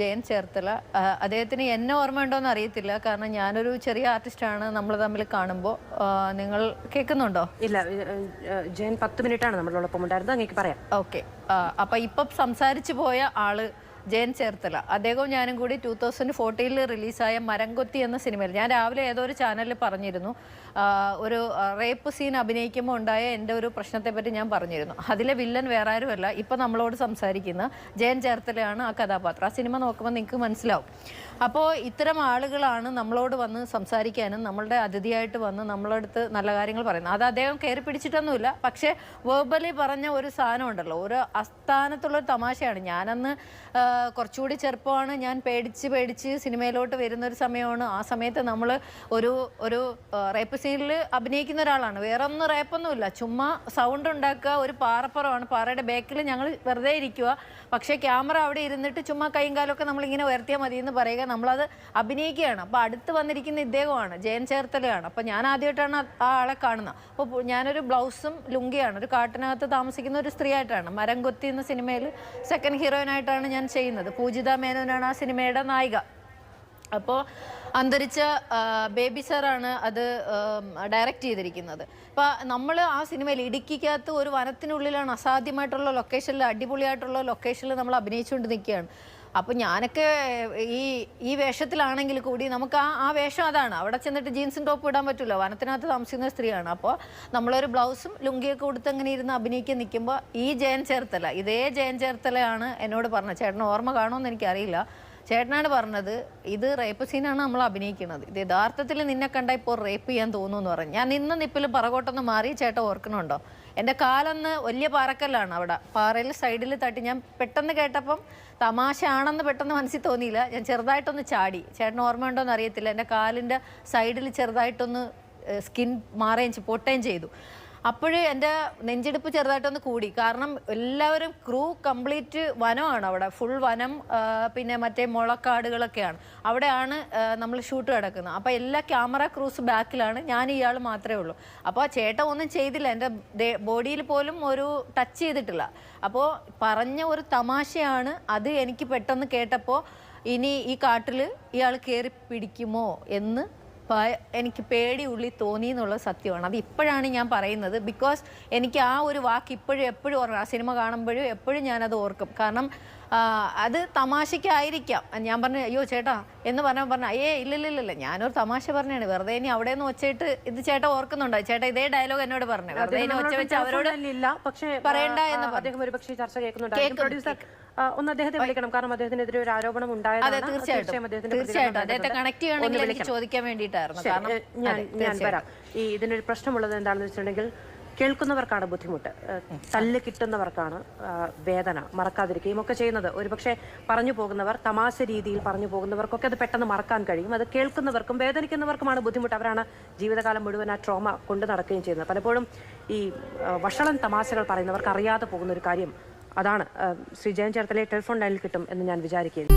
ജയൻ ചേർത്തല. അദ്ദേഹത്തിന് എന്നെ ഓർമ്മയുണ്ടോയെന്ന് അറിയത്തില്ല. കാരണം ഞാനൊരു ചെറിയ ആർട്ടിസ്റ്റാണ് നമ്മൾ തമ്മിൽ കാണുമ്പോൾ. നിങ്ങൾ കേൾക്കുന്നുണ്ടോ? ഇല്ല ജയൻ പത്ത് മിനിറ്റാണ് നമ്മളോടൊപ്പം ഉണ്ടായിരുന്നത്. അങ്ങേക്ക് പറയാം. ഓക്കെ. അപ്പം ഇപ്പം സംസാരിച്ചു പോയ ആൾ ജയൻ ചേർത്തല. അദ്ദേഹവും ഞാനും കൂടി ടൂ തൗസൻഡ് ഫോർട്ടീനിൽ റിലീസായ മരംകൊത്തി എന്ന സിനിമയിൽ. ഞാൻ രാവിലെ ഏതോ ഒരു ചാനലിൽ പറഞ്ഞിരുന്നു. ഒരു റേപ്പ് സീൻ അഭിനയിക്കുമ്പോൾ ഉണ്ടായ എന്റെ ഒരു പ്രശ്നത്തെപ്പറ്റി ഞാൻ പറഞ്ഞിരുന്നു. അതിലെ വില്ലൻ വേറെ ആരുമല്ല ഇപ്പം നമ്മളോട് സംസാരിക്കുന്ന ജയൻ ചേർത്തലയാണ് ആ കഥാപാത്രം. ആ സിനിമ നോക്കുമ്പോൾ നിങ്ങൾക്ക് മനസ്സിലാവും. അപ്പോൾ ഇത്തരം ആളുകളാണ് നമ്മളോട് വന്ന് സംസാരിക്കാനും നമ്മളുടെ അതിഥിയായിട്ട് വന്ന് നമ്മളടുത്ത് നല്ല കാര്യങ്ങൾ പറയുന്നത്. അത് അദ്ദേഹം കയറി പിടിച്ചിട്ടൊന്നുമില്ല. പക്ഷേ വേർബലി പറഞ്ഞ ഒരു സാധനം ഉണ്ടല്ലോ. ഒരു അസ്ഥാനത്തുള്ള തമാശയാണ്. ഞാനന്ന് കുറച്ചുകൂടി ചെറുപ്പമാണ്. ഞാൻ പേടിച്ച് പേടിച്ച് സിനിമയിലോട്ട് വരുന്ന ഒരു സമയമാണ്. ആ സമയത്ത് നമ്മൾ ഒരു ഒരു റേപ്പ് സീനിൽ അഭിനയിക്കുന്ന ഒരാളാണ്. വേറെ ഒന്നും റേപ്പൊന്നുമില്ല ചുമ്മാ സൗണ്ട് ഉണ്ടാക്കുക ഒരു പാറപ്പുറമാണ്. പാറയുടെ ബാക്കിൽ ഞങ്ങൾ വെറുതെ ഇരിക്കുക. പക്ഷേ ക്യാമറ അവിടെ ഇരുന്നിട്ട് ചുമ്മാ കൈയും കാലമൊക്കെ നമ്മളിങ്ങനെ ഉയർത്തിയാൽ മതി എന്ന് പറയുക. നമ്മളത് അഭിനയിക്കുകയാണ്. അപ്പോൾ അടുത്ത് വന്നിരിക്കുന്ന ഇദ്ദേഹമാണ് ജയൻ ചേർത്തലയാണ്. അപ്പോൾ ഞാൻ ആദ്യമായിട്ടാണ് ആ- ആളെ കാണുന്നത്. അപ്പോൾ ഞാനൊരു ബ്ലൗസും ലുങ്കിയാണ്. ഒരു കാട്ടിനകത്ത് താമസിക്കുന്ന ഒരു സ്ത്രീയായിട്ടാണ്. മരം കൊത്തി എന്ന സിനിമയിൽ സെക്കൻഡ് ഹീറോയിനായിട്ടാണ് ഞാൻ ചെയ്യുന്നത്. പൂജിത മേനോനാണ് ആ സിനിമയുടെ നായിക. അപ്പോൾ അന്തരിച്ച ബേബി സാറാണ് അത് ഡയറക്റ്റ് ചെയ്തിരിക്കുന്നത്. അപ്പോൾ നമ്മൾ ആ സിനിമയിൽ ഇടുക്കിക്കകത്ത് ഒരു വനത്തിനുള്ളിലാണ് അസാധ്യമായിട്ടുള്ള ലൊക്കേഷനിൽ അടിപൊളിയായിട്ടുള്ള ലൊക്കേഷനിൽ നമ്മൾ അഭിനയിച്ചുകൊണ്ട് നിൽക്കുകയാണ് അപ്പോൾ ഞാനൊക്കെ ഈ ഈ വേഷത്തിലാണെങ്കിൽ കൂടി നമുക്ക് ആ ആ വേഷം അതാണ്. അവിടെ ചെന്നിട്ട് ജീൻസും ടോപ്പ് ഇടാൻ പറ്റില്ല വനത്തിനകത്ത് താമസിക്കുന്ന സ്ത്രീയാണ്. അപ്പോൾ നമ്മളൊരു ബ്ലൗസും ലുങ്കിയൊക്കെ കൊടുത്ത് അങ്ങനെ ഇരുന്ന് അഭിനയിക്കാൻ നിൽക്കുമ്പോൾ ഈ ജയൻ ചേർത്തല. ഇതേ ജയൻ ചേർത്തലയാണ് എന്നോട് പറഞ്ഞത്. ചേട്ടന് ഓർമ്മ കാണുമെന്ന് എനിക്കറിയില്ല. ചേട്ടനാണ് പറഞ്ഞത് ഇത് റേപ്പ് സീനാണ് നമ്മൾ അഭിനയിക്കുന്നത്. ഇത് യഥാർത്ഥത്തിൽ നിന്നെ കണ്ട ഇപ്പോൾ റേപ്പ് ചെയ്യാൻ തോന്നുന്നു എന്ന് പറഞ്ഞു. ഞാൻ ഇന്ന് നിപ്പിൽ പറകോട്ടൊന്ന് മാറി ചേട്ടൻ ഓർക്കണുണ്ടോ? എന്റെ കാലൊന്ന് വലിയ പാറക്കല്ലാണ് അവിടെ. പാറയിൽ സൈഡിൽ തട്ടി ഞാൻ പെട്ടെന്ന് കേട്ടപ്പം തമാശ ആണെന്ന് പെട്ടെന്ന് മനസ്സിൽ തോന്നിയില്ല. ഞാൻ ചെറുതായിട്ടൊന്ന് ചാടി. ചേട്ടന് ഓർമ്മയുണ്ടോ എന്ന് അറിയത്തില്ല. എന്റെ കാലിന്റെ സൈഡിൽ ചെറുതായിട്ടൊന്ന് സ്കിൻ മാറുകയും പൊട്ടുകയും ചെയ്തു. അപ്പോഴ് എന്റെ നെഞ്ചെടുപ്പ് ചെറുതായിട്ടൊന്ന് കൂടി. കാരണം എല്ലാവരും ക്രൂ കംപ്ലീറ്റ് വനമാണ് അവിടെ. ഫുൾ വനം പിന്നെ മറ്റേ മുളക്കാടുകളൊക്കെയാണ്. അവിടെയാണ് നമ്മൾ ഷൂട്ട് കിടക്കുന്നത് അപ്പോൾ എല്ലാ ക്യാമറ ക്രൂസ് ബാക്കിലാണ്. ഞാൻ ഇയാൾ മാത്രമേ ഉള്ളൂ. അപ്പോൾ ആ ചേട്ടൻ ഒന്നും ചെയ്തില്ല. എന്റെ ബോഡിയിൽ പോലും ഒരു ടച്ച് ചെയ്തിട്ടില്ല. അപ്പോൾ പറഞ്ഞ ഒരു തമാശയാണ് അത് എനിക്ക് പെട്ടെന്ന് കേട്ടപ്പോൾ ഇനി ഈ കാട്ടിൽ ഇയാൾ കയറി പിടിക്കുമോ എന്ന് എനിക്ക് പേടി ഉള്ളി തോന്നി എന്നുള്ളത് സത്യമാണ്. അത് ഇപ്പോഴാണ് ഞാൻ പറയുന്നത്. ബിക്കോസ് എനിക്ക് ആ ഒരു വാക്ക് ഇപ്പോഴും എപ്പോഴും ഓർക്കണം. ആ സിനിമ കാണുമ്പോഴും എപ്പോഴും ഞാനത് ഓർക്കും. കാരണം അത് തമാശയ്ക്കായിരിക്കാം. ഞാൻ പറഞ്ഞു അയ്യോ ചേട്ടാ എന്ന് പറഞ്ഞാൽ പറഞ്ഞു അയ്യേ ഇല്ലില്ലില്ല ഞാനൊരു തമാശ പറഞ്ഞാണ്. വെറുതെ ഇനി അവിടെ നിന്ന് ഒച്ചയിട്ട് ഇത് ചേട്ടാ ഓർക്കുന്നുണ്ടോ? ചേട്ടാ ഇതേ ഡയലോഗ് എന്നോട് പറഞ്ഞു വെറുതെ ഒച്ച വെച്ച് അവരോട് ഇല്ല പക്ഷേ പറയണ്ട എന്ന്. അദ്ദേഹം ഒരു പക്ഷേ ചർച്ച കേൾക്കുന്നുണ്ടായിരിക്കും പ്രൊഡ്യൂസർ ഒന്ന് അദ്ദേഹത്തെ വിളിക്കണം. കാരണം അദ്ദേഹത്തിനെതിരെ ഒരു ആരോപണം ഉണ്ടായതാണ്. അതെ തീർച്ചയായിട്ടും. തീർച്ചയായിട്ടും. അദ്ദേഹത്തെ. കണക്ട് ചെയ്യണമെങ്കിൽ ചോദിക്കാൻ വേണ്ടിയിട്ടായിരുന്നു. കാരണം ഞാൻ വരാം. ഈ ഇതിനൊരു പ്രശ്നമുള്ളത് എന്താണെന്ന് വെച്ചിട്ടുണ്ടെങ്കിൽ കേൾക്കുന്നവർക്കാണ് ബുദ്ധിമുട്ട്. തല്ല് കിട്ടുന്നവർക്കാണ് വേദന മറക്കാതിരിക്കുകയും ഒക്കെ ചെയ്യുന്നത് ഒരുപക്ഷെ പറഞ്ഞു പോകുന്നവർ തമാശ രീതിയിൽ പറഞ്ഞു പോകുന്നവർക്കൊക്കെ അത് പെട്ടെന്ന് മറക്കാൻ കഴിയും. അത് കേൾക്കുന്നവർക്കും വേദനിക്കുന്നവർക്കുമാണ് ബുദ്ധിമുട്ട്. അവരാണ് ജീവിതകാലം മുഴുവൻ ആ ട്രോമ കൊണ്ട് നടക്കുകയും ചെയ്യുന്നത്. പലപ്പോഴും ഈ വഷളൻ തമാശകൾ പറയുന്നവർക്ക് അറിയാതെ പോകുന്ന ഒരു കാര്യം അതാണ്. ശ്രീ ജയൻ ചേർത്തലയെ ടെലിഫോൺ ലൈനിൽ കിട്ടും എന്ന് ഞാൻ വിചാരിക്കുകയും